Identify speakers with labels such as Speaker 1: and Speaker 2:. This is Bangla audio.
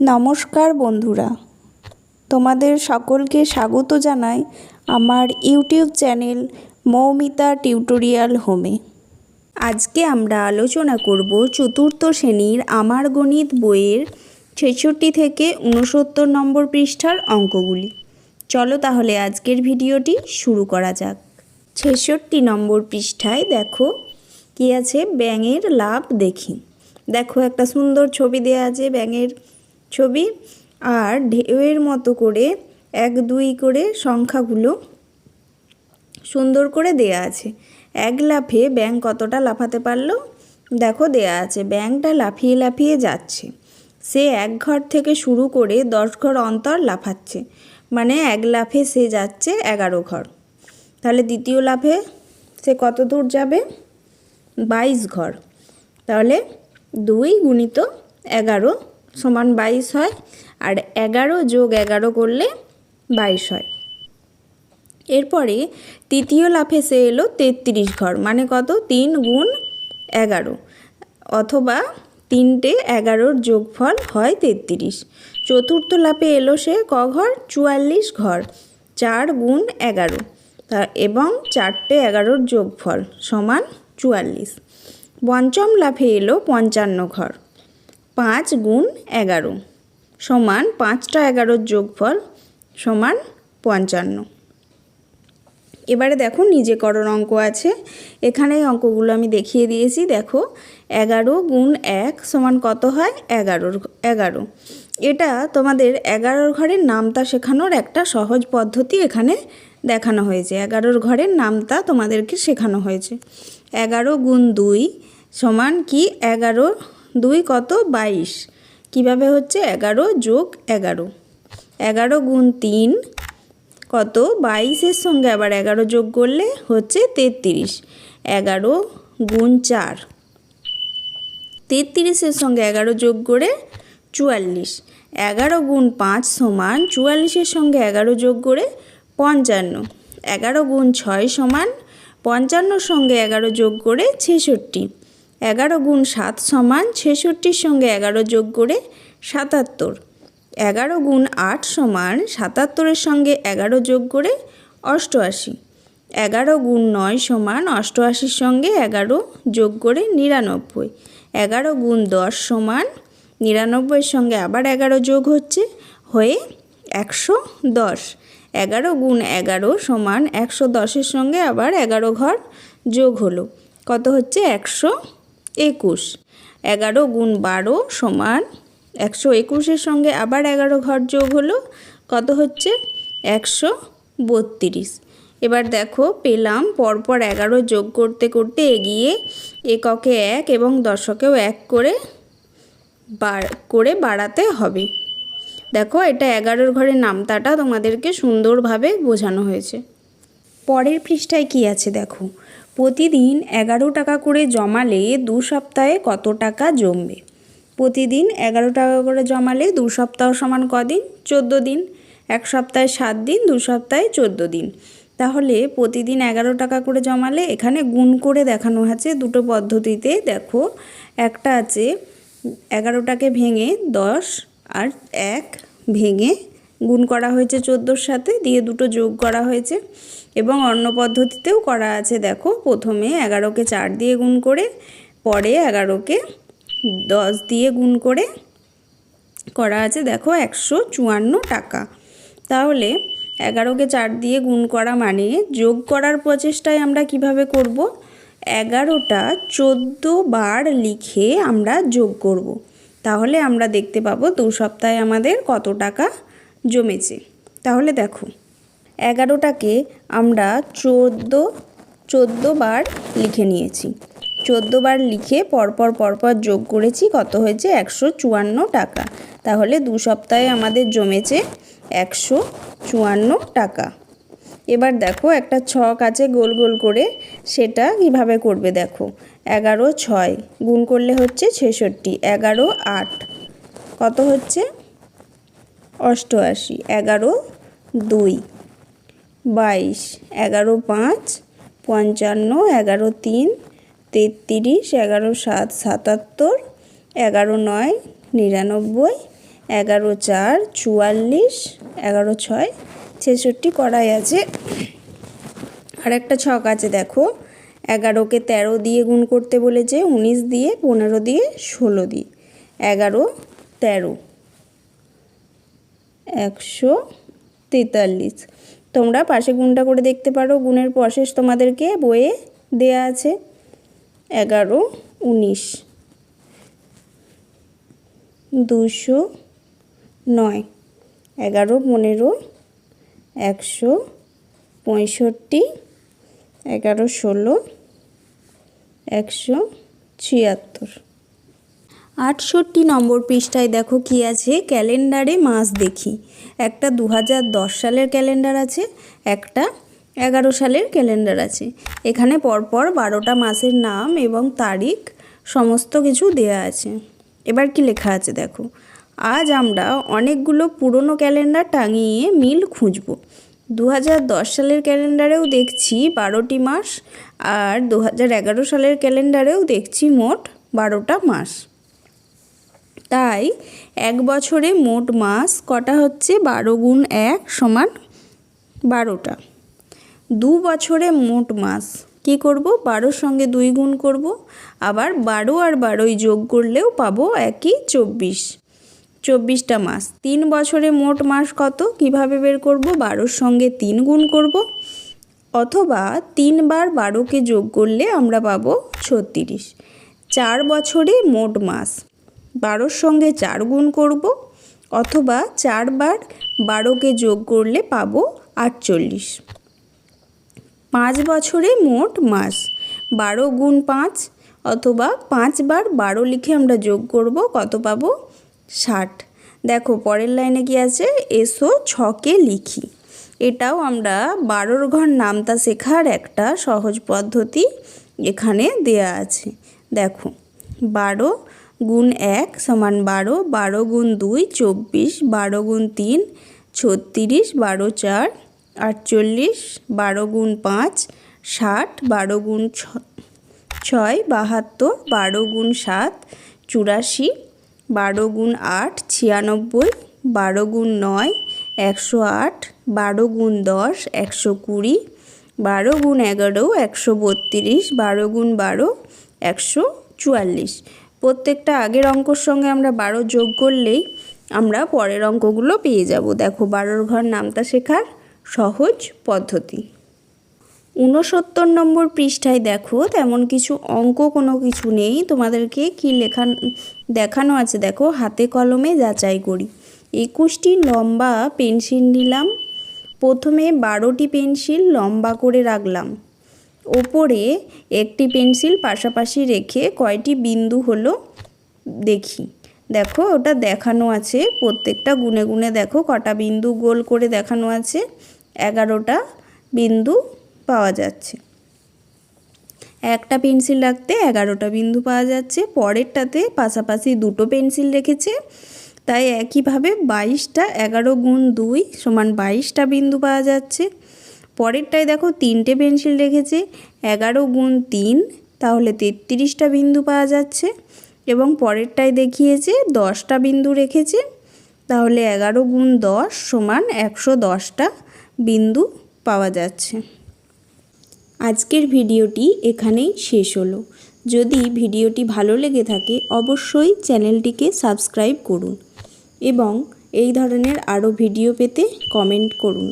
Speaker 1: নমস্কার বন্ধুরা। তোমাদের সকলকে স্বাগত জানাই আমার ইউটিউব চ্যানেল মৌমিতা টিউটোরিয়াল হোমে। আজকে আমরা আলোচনা করব চতুর্থ শ্রেণির আমার গণিত বইয়ের ছেষট্টি থেকে উনসত্তর নম্বর পৃষ্ঠার অঙ্কগুলি। চলো তাহলে আজকের ভিডিওটি শুরু করা যাক। ছেষট্টি নম্বর পৃষ্ঠায় দেখো, কি আছে? ব্যাঙের লাভ দেখি। দেখো একটা সুন্দর ছবি দেওয়া আছে ব্যাঙের ছবি আর ঢেউয়ের মতো করে এক দুই করে সংখ্যাগুলো সুন্দর করে দেয়া আছে। এক লাফে ব্যাঙ কতটা লাফাতে পারল? দেখো দেয়া আছে, ব্যাঙটা লাফিয়ে লাফিয়ে যাচ্ছে। সে এক ঘর থেকে শুরু করে দশ ঘর অন্তর লাফাচ্ছে। মানে এক লাফে সে যাচ্ছে এগারো ঘর। তাহলে দ্বিতীয় লাফে সে কত দূর যাবে? বাইশ ঘর। তাহলে দুই গুণিত এগারো সমান বাইশ হয় আর এগারো যোগ এগারো করলে বাইশ হয়। এরপরে তৃতীয় লাফে সে এলো তেত্রিশ ঘর মানে কত? তিন গুণ এগারো, অথবা তিনটে এগারোর যোগফল হয় তেত্রিশ। চতুর্থ লাফে এলো সে ক ঘর? চুয়াল্লিশ ঘর, চার গুণ এগারো, তা এবং চারটে এগারোর যোগফল সমান চুয়াল্লিশ। পঞ্চম লাফে এলো পঞ্চান্ন ঘর পাঁচ গুণ এগারো সমান পাঁচটা এগারোর যোগফল সমান পঞ্চান্ন। এবারে দেখো নিজে করণ অঙ্ক আছে। এখানে অঙ্কগুলো আমি দেখিয়ে দিয়েছি। দেখো এগারো গুণ এক সমান কত হয়? এগারোর, এগারো। এটা তোমাদের এগারোর ঘরের নামতা শেখানোর একটা সহজ পদ্ধতি এখানে দেখানো হয়েছে। এগারোর ঘরের নামতা তোমাদেরকে শেখানো হয়েছে। এগারো গুণ দুই সমান কি? এগারো দুই কত বাইশ? কীভাবে হচ্ছে এগারো যোগ এগারো? এগারো গুণ তিন কত? বাইশের সঙ্গে আবার এগারো যোগ করলে হচ্ছে তেত্রিশ। এগারো গুণ চার। তেত্রিশের সঙ্গে এগারো যোগ করে চুয়াল্লিশ। এগারো গুণ পাঁচ সমান চুয়াল্লিশের সঙ্গে এগারো যোগ করে পঞ্চান্ন। এগারো গুণ ছয় সমান পঞ্চান্নর সঙ্গে এগারো যোগ করে ছেষট্টি। এগারো গুণ সাত সমান ছেষট্টির সঙ্গে এগারো যোগ করে সাতাত্তর। এগারো গুণ আট সমান সাতাত্তরের সঙ্গে এগারো যোগ করে অষ্টআশি। এগারো গুণ নয় সমান অষ্টআশির সঙ্গে এগারো যোগ করে নিরানব্বই। এগারো গুণ দশ সমান নিরানব্বইয়ের সঙ্গে আবার এগারো যোগ হচ্ছে, হয়ে একশো দশ। এগারো গুণ এগারো সমান একশো দশের সঙ্গে আবার এগারো ঘর যোগ হলো। কত হচ্ছে? একশো একুশ। এগারো গুণ বারো সমান একশো একুশের সঙ্গে আবার এগারো ঘর যোগ হলো, কত হচ্ছে? একশো বত্রিশ। এবার দেখো, পেলাম, পরপর এগারো যোগ করতে করতে এগিয়ে এককে এক এবং দশকেও এক করে করে বাড়াতে হবে। দেখো, এটা এগারোর ঘরের নামতাটা তোমাদেরকে সুন্দরভাবে বোঝানো হয়েছে। পরের পৃষ্ঠায় কি আছে দেখো? প্রতিদিন এগারো টাকা করে জমালে দু সপ্তাহে কত টাকা জমবে? প্রতিদিন এগারো টাকা করে জমালে দু সপ্তাহ সমান কদিন? চোদ্দ দিন। এক সপ্তাহে সাত দিন, দু সপ্তাহে চোদ্দ দিন। তাহলে প্রতিদিন এগারো টাকা করে জমালে এখানে গুণ করে দেখানো আছে দুটো পদ্ধতিতে। দেখো, একটা আছে এগারোটাকে ভেঙে দশ আর এক ভেঙে গুণ করা হয়েছে চোদ্দোর সাথে, দিয়ে দুটো যোগ করা হয়েছে। এবং অন্য পদ্ধতিতেও করা আছে, দেখো, প্রথমে এগারোকে চার দিয়ে গুণ করে, পরে এগারোকে দশ দিয়ে গুণ করে করা আছে, দেখো, একশো চুয়ান্ন টাকা। তাহলে এগারোকে চার দিয়ে গুণ করা মানে যোগ করার প্রচেষ্টায় আমরা কীভাবে করব? এগারোটা চোদ্দ বার লিখে আমরা যোগ করব। তাহলে আমরা দেখতে পাবো দু সপ্তাহে আমাদের কত টাকা জমেছে। তাহলে দেখো, এগারোটাকে আমরা চোদ্দ চোদ্দ বার লিখে নিয়েছি। চোদ্দ বার লিখে পরপর পরপর যোগ করেছি, কত হয়েছে? একশো চুয়ান্ন টাকা। তাহলে দু সপ্তাহে আমাদের জমেছে একশো চুয়ান্ন টাকা। এবার দেখো, একটা ছক আছে গোল গোল করে, সেটা কীভাবে করবে দেখো? এগারো, ছয়, গুণ করলে হচ্ছে ছেষট্টি, এগারো, আট। কত হচ্ছে? অষ্টআশি, এগারো, দুই, বাইশ, এগারো, পাঁচ, পঞ্চান্ন, এগারো, তিন, তেত্রিশ, এগারো, সাত, সাতাত্তর, এগারো, নয়, নিরানব্বই, এগারো, চার, চুয়াল্লিশ, এগারো, ছয়, ছেষট্টি কড়াই আছে। আর একটা ছক আছে, দেখো। এগারোকে তেরো দিয়ে গুণ করতে বলেছে, উনিশ দিয়ে পনেরো দিয়ে ষোলো দিয়ে। এগারো, তেরো। একশো তেতাল্লিশ। তোমরা পাশে গুণটা করে দেখতে পারো, গুণের প্রসেস তোমাদেরকে বইয়ে দেয়া আছে এগারো, উনিশ। দুশো নয়। এগারো, পনেরো, একশো পঁয়ষট্টি। এগারো, ষোলো, একশো ছিয়াত্তর। আটষট্টি নম্বর পৃষ্ঠায় দেখো কি আছে? ক্যালেন্ডারে মাস দেখি। একটা দু সালের ক্যালেন্ডার আছে, একটা এগারো সালের ক্যালেন্ডার আছে। এখানে পরপর বারোটা মাসের নাম এবং তারিখ সমস্ত কিছু দেয়া আছে। এবার কি লেখা আছে দেখো? আজ আমরা অনেকগুলো পুরনো ক্যালেন্ডার টাঙিয়ে মিল খুঁজব। দু সালের ক্যালেন্ডারেও দেখছি বারোটি মাস আর দু সালের ক্যালেন্ডারেও দেখছি মোট বারোটা মাস। তাই এক বছরে মোট মাস কটা হচ্ছে? বারো গুণ এক সমান বারোটা। দু বছরে মোট মাস কি করব? বারোর সঙ্গে দুই গুণ করব। আবার বারো আর বারোই যোগ করলেও পাবো একই চব্বিশ। চব্বিশটা মাস। তিন বছরে মোট মাস কত? কীভাবে বের করব? বারোর সঙ্গে তিন গুণ করব। অথবা তিনবার বারোকে যোগ করলে আমরা পাবো ছত্রিশ। চার বছরে মোট মাস। বারোর সঙ্গে চার গুণ করব অথবা চারবার বারোকে যোগ করলে পাবো আটচল্লিশ। পাঁচ বছরে মোট মাস, বারো গুণ পাঁচ অথবা পাঁচবার বারো লিখে আমরা যোগ করব কত পাবো? ষাট। দেখো, পরের লাইনে কি আছে? এসো ছকে লিখি। এটাও আমরা বারোর ঘর নামতা শেখার একটা সহজ পদ্ধতি এখানে দেয়া আছে। দেখো, বারো গুণ এক সমান বারো বারো গুণ দুই চব্বিশ বারো গুণ তিন ছত্রিশ বারো চার আটচল্লিশ বারো গুণ পাঁচ ষাট বারো গুণ ছয় বাহাত্তর বারো গুণ সাত চুরাশি বারো গুণ আট ছিয়ানব্বই বারো গুণ নয় একশো আট বারো গুণ দশ একশো কুড়ি বারো গুণ এগারো একশো বত্রিশ বারো গুণ বারো একশো চুয়াল্লিশ প্রত্যেকটা আগের অঙ্কর সঙ্গে আমরা বারো যোগ করলেই আমরা পরের অঙ্কগুলো পেয়ে যাব। দেখো বারোর ঘর নামতা শেখার সহজ পদ্ধতি। ঊনসত্তর নম্বর পৃষ্ঠায় দেখো, তেমন কিছু অঙ্ক কোনো কিছু নেই। তোমাদেরকে কি লেখান, দেখানো আছে? দেখো, হাতে কলমে যাচাই করি। একুশটি লম্বা পেন্সিল নিলাম। প্রথমে বারোটি পেন্সিল লম্বা করে রাখলাম। ওপরে একটি পেন্সিল পাশাপাশি রেখে কয়টি বিন্দু হলো দেখি। দেখো, ওটা দেখানো আছে। প্রত্যেকটা গুনে গুনে দেখো, কটা বিন্দু গোল করে দেখানো আছে। এগারোটা বিন্দু পাওয়া যাচ্ছে। একটা পেন্সিল রাখতে এগারোটা বিন্দু পাওয়া যাচ্ছে। পরেরটাতে পাশাপাশি দুটো পেন্সিল রেখেছে। তাই একইভাবে বাইশটা এগারো গুণ দুই সমান বাইশটা বিন্দু পাওয়া যাচ্ছে। পরেরটায় দেখো তিনটে পেন্সিল রেখেছে, এগারো গুণ তিন, তাহলে তেত্রিশটা বিন্দু পাওয়া যাচ্ছে। এবং পরেরটায় দেখিয়েছে দশটা বিন্দু রেখেছে, তাহলে এগারো গুণ দশ সমান একশো দশটা বিন্দু পাওয়া যাচ্ছে। আজকের ভিডিওটি এখানেই শেষ হলো। যদি ভিডিওটি ভালো লেগে থাকে, অবশ্যই চ্যানেলটিকে সাবস্ক্রাইব করুন এবং এই ধরনের আরও ভিডিও পেতে কমেন্ট করুন।